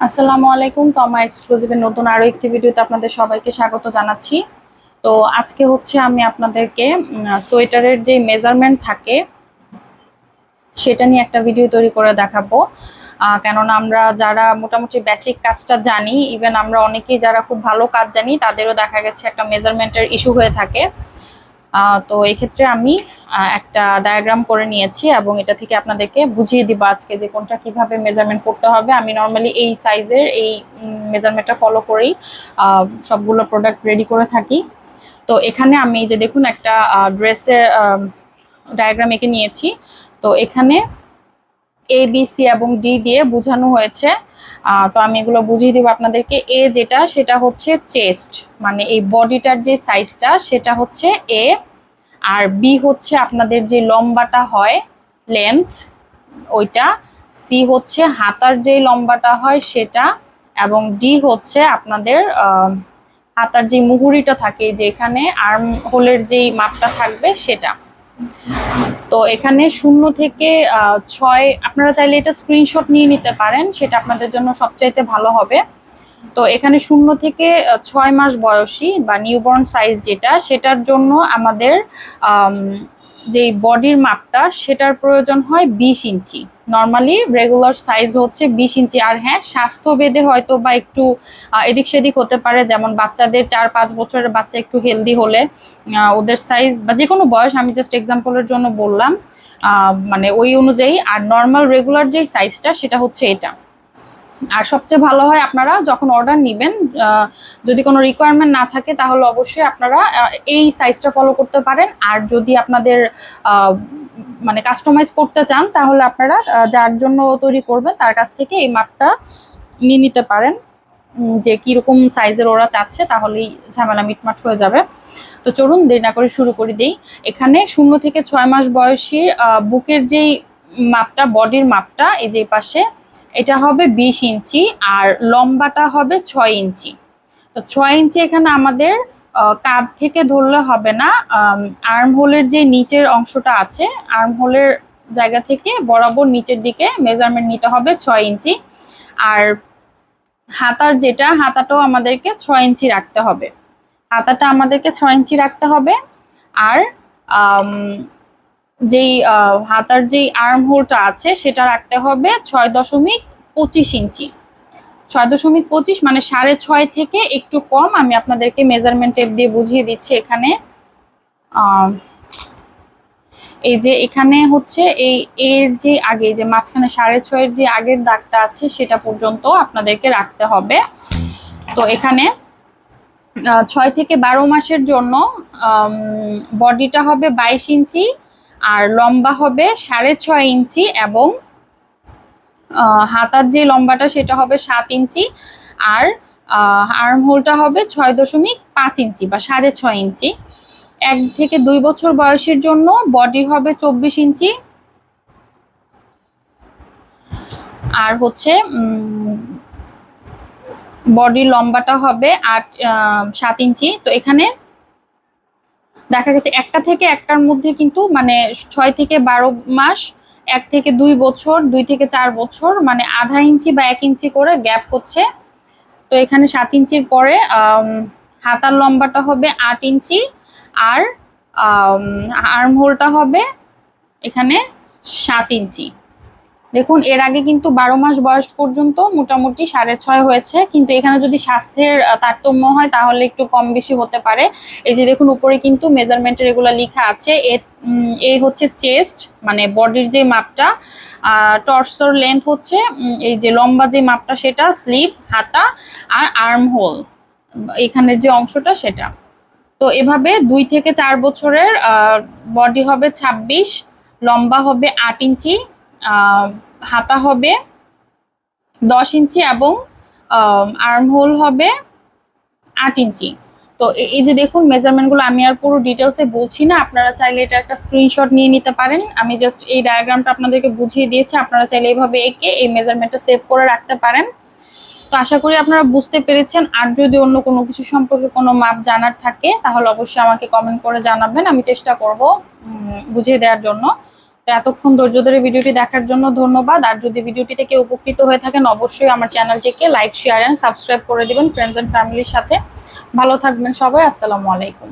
আসসালামু আলাইকুম, তমা এক্সক্লুসিভের নতুন আরও একটি ভিডিওতে আপনাদের সবাইকে স্বাগত জানাচ্ছি। তো আজকে হচ্ছে আমি আপনাদেরকে সোয়েটারের যে মেজারমেন্ট থাকে, সেটা নিয়ে একটা ভিডিও তৈরি করে দেখাবো। কেননা আমরা যারা মোটামুটি বেসিক কাজটা জানি ইভেন আমরা অনেকেই যারা খুব ভালো কাজ জানি, তাদেরও দেখা গেছে একটা মেজারমেন্টের ইস্যু হয়ে থাকে। তো এক্ষেত্রে আমি একটা ডায়াগ্রাম করে নিয়েছি এবং এটা থেকে আপনাদেরকে বুঝিয়ে দিব আজকে যে কোনটা কীভাবে মেজারমেন্ট করতে হবে। আমি নর্মালি এই সাইজের এই মেজারমেন্টটা ফলো করেই সবগুলো প্রোডাক্ট রেডি করে থাকি। তো এখানে আমি যে দেখুন একটা ড্রেসের ডায়াগ্রাম এঁকে নিয়েছি। তো এখানে এ বি সি এবং ডি দিয়ে বোঝানো হয়েছে। তো আমি এগুলো বুঝিয়ে দিব আপনাদেরকে। এ যেটা, সেটা হচ্ছে চেস্ট মানে এই বডিটার যে সাইজটা সেটা হচ্ছে এ আর বি হচ্ছে আপনাদের যে লম্বাটা হয় লেন্থ ওইটা। সি হচ্ছে হাতার যে লম্বাটা হয়, সেটা। এবং ডি হচ্ছে আপনাদের হাতার যে মুহুরিটা থাকে যে এখানে আর্ম হোলের যেই মাপটা থাকবে, সেটা। তো এখানে শূন্য থেকে ছয় আপনারা চাইলে এটা স্ক্রিনশট নিয়ে নিতে পারেন সেটা আপনাদের জন্য সবচাইতে ভালো হবে। তো এখানে শূন্য থেকে ছয় মাস বয়সী বা নিউবর্ন সাইজ যেটা সেটার জন্য আমাদের আম, যে বডির মাপটা, সেটার প্রয়োজন হয় বিশ ইঞ্চি। নর্মালি রেগুলার সাইজ হচ্ছে বিশ ইঞ্চি। আর হ্যাঁ স্বাস্থ্য স্বাস্থ্যভেদে হয়তো বা একটু এদিক সেদিক হতে পারে। যেমন বাচ্চাদের চার, পাঁচ বছরের বাচ্চা একটু হেলদি হলে ওদের সাইজ বা যে কোনো বয়স, আমি জাস্ট এক্সাম্পলের জন্য বললাম মানে ওই অনুযায়ী। আর নর্মাল রেগুলার যে সাইজটা সেটা হচ্ছে এটা। আর সবচেয়ে ভালো হয় আপনারা যখন অর্ডার নেবেন যদি কোনো রিকোয়ারমেন্ট না থাকে, তাহলে অবশ্যই আপনারা এই সাইজটা ফলো করতে পারেন। আর যদি আপনাদের মানে কাস্টমাইজ করতে চান, তাহলে আপনারা যার জন্য তৈরি করবেন, তার কাছ থেকে এই মাপটা নিয়ে নিতে পারেন। যে কীরকম সাইজের ওরা চাচ্ছে, তাহলেই ঝামেলা মিটমাট হয়ে যাবে। তো চলুন, দেরি না করে শুরু করে দিই। এখানে শূন্য থেকে ছয় মাস বয়সী বুকের যেই মাপটা বডির মাপটা এই যে পাশে এটা হবে বিশ ইঞ্চি আর লম্বাটা হবে ছয় ইঞ্চি। তো ছয় ইঞ্চি এখানে আমাদের কাঁধ থেকে ধরলে হবে না। আর্ম হোলের যে নিচের অংশটা আছে আর্ম হোলের জায়গা থেকে বরাবর নিচের দিকে মেজারমেন্ট নিতে হবে ছয় ইঞ্চি। আর হাতার যেটা, হাতাটাও আমাদেরকে ছয় ইঞ্চি রাখতে হবে। হাতাটা আমাদেরকে ছয় ইঞ্চি রাখতে হবে। আর যেই হাতার যেই আর্ম হোলটা আছে, সেটা রাখতে হবে ছয় দশমিক পঁচিশ ইঞ্চি। ছয় দশমিক পঁচিশ মানে সাড়ে ছয় থেকে একটু কম, আমি আপনাদেরকে মেজারমেন্ট দিয়ে বুঝিয়ে দিচ্ছি এখানে। এই যে এখানে হচ্ছে এই, এর যে আগে যে মাঝখানে সাড়ে ছয়ের যে আগের দাগটা আছে, সেটা পর্যন্ত আপনাদেরকে রাখতে হবে। তো এখানে ছয় থেকে বারো মাসের জন্য বডিটা হবে বাইশ ইঞ্চি আর লম্বা হবে সাড়ে ছয় ইঞ্চি এবং হাতার যে লম্বাটা সেটা হবে সাত ইঞ্চি আর আর্ম হোলটা হবে ছয় দশমিক পাঁচ ইঞ্চি বা সাড়ে ছয় ইঞ্চি। এক থেকে দুই বছর বয়সের জন্য বডি হবে চব্বিশ ইঞ্চি। আর হচ্ছে বডির লম্বাটা হবে আট সাত ইঞ্চি। তো এখানে দেখা গেছে একটা থেকে একটার মধ্যে কিন্তু মানে ছয় থেকে বারো মাস, এক থেকে দুই বছর, দুই থেকে চার বছর মানে আধা ইঞ্চি বা এক ইঞ্চি করে গ্যাপ হচ্ছে। তো এখানে সাত ইঞ্চির পরে হাতার লম্বাটা হবে আট ইঞ্চি আর আর্ম হোলটা হবে এখানে সাত ইঞ্চি। দেখুন, এর আগে কিন্তু বারো মাস বয়স পর্যন্ত মোটামুটি সাড়ে ছয় হয়েছে, কিন্তু এখানে যদি স্বাস্থ্যের তারতম্য হয় তাহলে একটু কম বেশি হতে পারে। এই যে দেখুন, উপরে কিন্তু মেজারমেন্টের এগুলো লেখা আছে, এ এই হচ্ছে চেস্ট মানে বডির যে মাপটা টর্সোর লেন্থ হচ্ছে এই যে লম্বা যে মাপটা সেটা স্লিভ হাতা, আর আর্ম হোল এখানের যে অংশটা সেটা। তো এভাবে দুই থেকে চার বছরের বডি হবে ছাব্বিশ, লম্বা হবে আট ইঞ্চি হাতা হবে, দশ ইঞ্চি এবং আর্ম হোল হবে আট ইঞ্চি। তো এই যে দেখুন মেজারমেন্টগুলো আমি আর পুরো ডিটেলসে বলছি না, আপনারা চাইলে এটা একটা স্ক্রিনশট নিয়ে নিতে পারেন। আমি জাস্ট এই ডায়াগ্রামটা আপনাদেরকে বুঝিয়ে দিয়েছি, আপনারা চাইলে এইভাবে এঁকে এই মেজারমেন্টটা সেভ করে রাখতে পারেন। তো আশা করি আপনারা বুঝতে পেরেছেন, আর যদি অন্য কোনো কিছু সম্পর্কে কোনো মাপ জানার থাকে, তাহলে অবশ্যই আমাকে কমেন্ট করে জানাবেন, আমি চেষ্টা করব বুঝিয়ে দেওয়ার জন্য। এতক্ষণ ধৈর্য ধরে ভিডিওটি দেখার জন্য ধন্যবাদ। আর যদি ভিডিওটি থেকে উপকৃত হয়ে থাকেন, অবশ্যই আমার চ্যানেলটিকে লাইক শেয়ার অ্যান্ড সাবস্ক্রাইব করে দিবেন ফ্রেন্ডস অ্যান্ড ফ্যামিলির সাথে। ভালো থাকবেন সবাই, আসসালামু আলাইকুম।